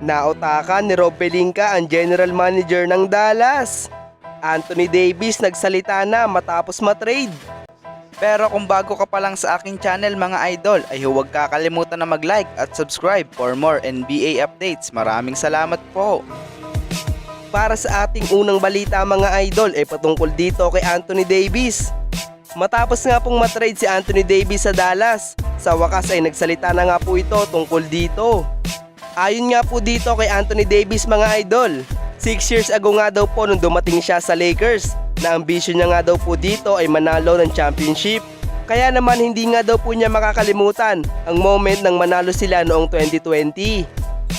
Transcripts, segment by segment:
Nautakan ni Rob Pelinka ang general manager ng Dallas. Anthony Davis nagsalita na matapos matrade. Pero kung bago ka pa lang sa aking channel mga idol, ay huwag kakalimutan na mag-like at subscribe for more NBA updates. Maraming salamat po. Para sa ating unang balita mga idol ay patungkol dito kay Anthony Davis. Matapos nga pong matrade si Anthony Davis sa Dallas, sa wakas ay nagsalita na nga po ito tungkol dito. Ayon nga po dito kay Anthony Davis mga idol, 6 years ago nga daw po nung dumating siya sa Lakers, na ambisyon niya nga daw po dito ay manalo ng championship. Kaya naman hindi nga daw po niya makakalimutan ang moment nang manalo sila noong 2020.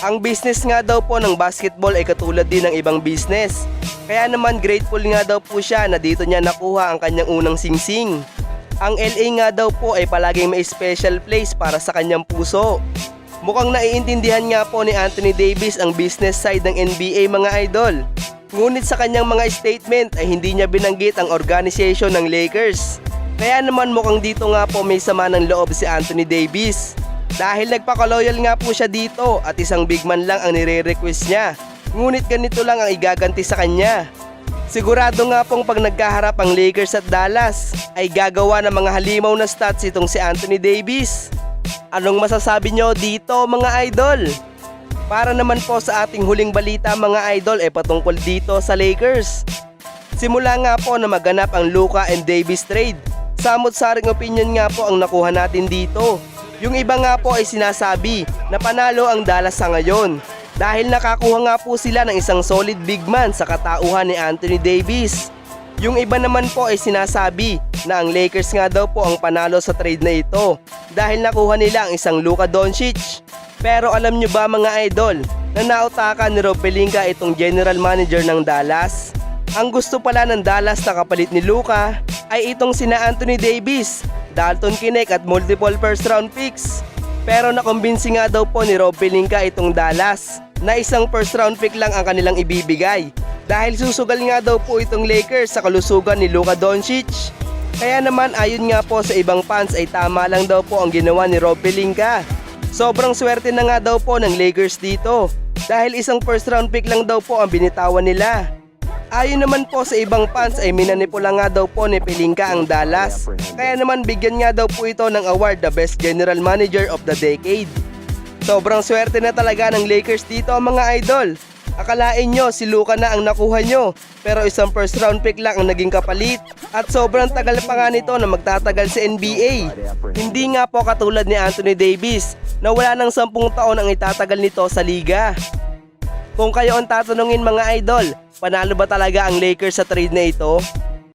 Ang business nga daw po ng basketball ay katulad din ng ibang business. Kaya naman grateful nga daw po siya na dito niya nakuha ang kanyang unang singsing. Ang LA nga daw po ay palaging may special place para sa kanyang puso. Mukhang naiintindihan nga po ni Anthony Davis ang business side ng NBA mga idol. Ngunit sa kanyang mga statement ay hindi niya binanggit ang organization ng Lakers. Kaya naman mukhang dito nga po may sama ng loob si Anthony Davis. Dahil nagpakaloyal nga po siya dito at isang big man lang ang nire-request niya. Ngunit ganito lang ang igaganti sa kanya. Sigurado nga pong pag nagkaharap ang Lakers at Dallas ay gagawa ng mga halimaw na stats itong si Anthony Davis. Anong masasabi nyo dito mga idol? Para naman po sa ating huling balita mga idol ay patungkol dito sa Lakers. Simula nga po na maganap ang Luka and Davis trade. Samot-saring opinion nga po ang nakuha natin dito. Yung iba nga po ay sinasabi na panalo ang Dallas sa ngayon. Dahil nakakuha nga po sila ng isang solid big man sa katauhan ni Anthony Davis. Yung iba naman po ay sinasabi na ang Lakers nga daw po ang panalo sa trade na ito dahil nakuha nila ang isang Luka Doncic. Pero alam nyo ba mga idol na nautakan ni Rob Pelinka itong general manager ng Dallas? Ang gusto pala ng Dallas na kapalit ni Luka ay itong sina Anthony Davis, Dalton Kinect at multiple first round picks. Pero nakumbinsi nga daw po ni Rob Pelinka itong Dallas na isang first round pick lang ang kanilang ibibigay dahil susugal nga daw po itong Lakers sa kalusugan ni Luka Doncic. Kaya naman ayon nga po sa ibang fans ay tama lang daw po ang ginawa ni Rob Pelinka. Sobrang swerte na nga daw po ng Lakers dito dahil isang first round pick lang daw po ang binitawan nila. Ayon naman po sa ibang fans ay minanipula nga daw po ni Pelinka ang Dallas. Kaya naman bigyan nga daw po ito ng award the best general manager of the decade. Sobrang swerte na talaga ng Lakers dito mga idol. Akalain nyo si Luka na ang nakuha nyo pero isang first round pick lang ang naging kapalit at sobrang tagal pa nga nito na magtatagal sa NBA. Hindi nga po katulad ni Anthony Davis na wala ng 10 taon ang itatagal nito sa liga. Kung kayo ang tatanungin mga idol, panalo ba talaga ang Lakers sa trade na ito?